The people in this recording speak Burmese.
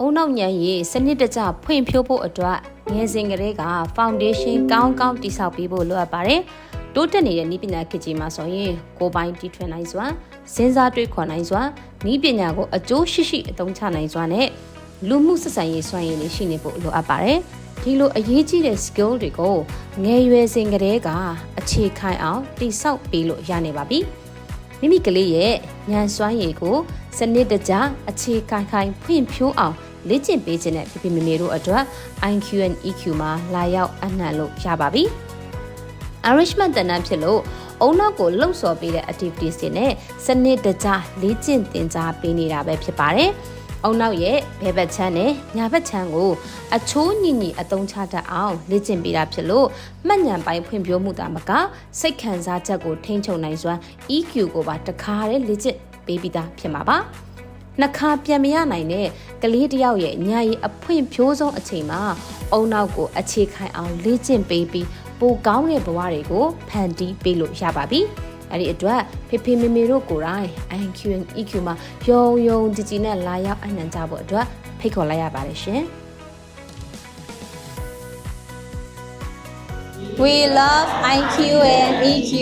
အုံနောက်ညံရေးစနစ်တကျဖွင့်ဖြိုးဖို့အတွက်ငယ်စဉ်ကလေးက foundation ကောင်းကောင်းတိစောက်ပေးဖို့လိုအပ်ပါတယ်။တိုးတက်နေတဲ့ဤပညာခေတ်ကြီးမှာဆိုရင်ကိုယ်ပိုင်တီထွင်နိုင်စွာစဉ်းစားတွေးခေါ်နိုင်စွာဤပညာကိုအကျိုးရှိရှိအသုံးချနိုင်စွာနဲ့လူမှုဆက်ဆံရေးစွမ်းရည်တွေရှိနေဖို့လိုအပ်ပါတယ်။ဒီလိုအရေးကြီးတဲ့ skill တွေကိုငယ်ရွယ်စဉ်ကတည်းကအခြေခံအောင်တိစောက်ပေးလို့ရနေပါပြီ။မိမိကလေးရဲ့ဉာဏ်စွမ်းရည်ကိုစနစ်တကျအခြေခံခိုင်ဖွင့်ဖြိုးအောင် လေ့ကျင့်ပေးခြင်းနဲ့ပြပြမေမေတို့အတွက် IQ and EQ မှာလာရောက်အနှံ့လို့ရပါပြီ။ Irishman တန်တန်းဖြစ်လို့အုံနောက်ကိုလှုပ်ဆော်ပေးတဲ့ activities တွေနဲ့စနစ်တကျလေ့ကျင့်သင်ကြားပေးနေတာပဲဖြစ်ပါတယ်။အုံနောက်ရဲ့ဘဲဘက်ချမ်းနဲ့ညာဘက်ချမ်းကိုအချိုးညင်ညင်အသုံးချတတ်အောင်လေ့ကျင့်ပေးတာဖြစ်လို့မှတ်ဉာဏ်ပိုင်းဖွံ့ဖြိုးမှုတာမကစိတ်ခံစားချက်ကိုထိန်းချုပ်နိုင်စွမ်း EQ ကိုပါတခါတည်းလေ့ကျင့်ပေးပြီးသားဖြစ်မှာပါ။နှခါပြန်မရနိုင်တဲ့ ကလေးတယောက်ရဲ့ညာရည်အဖွင့်ဖြိုးဆုံးအချိန်မှာအုံနောက်ကိုအခြေခံအောင်လေ့ကျင့်ပေးပြီးပိုကောင်းတဲ့ဘဝတွေကိုဖန်တီးပေးလို့ရပါပြီ။အဲ့ဒီအတွက်ဖေဖေမေမေတို့ကိုယ်တိုင် IQ and EQ မှာယုံယုံကြည်ကြည်နဲ့လာရောက်အနှံကြဖို့အတွက်ဖိတ်ခေါ်လိုက်ရပါတယ်ရှင်။ We love IQ and EQ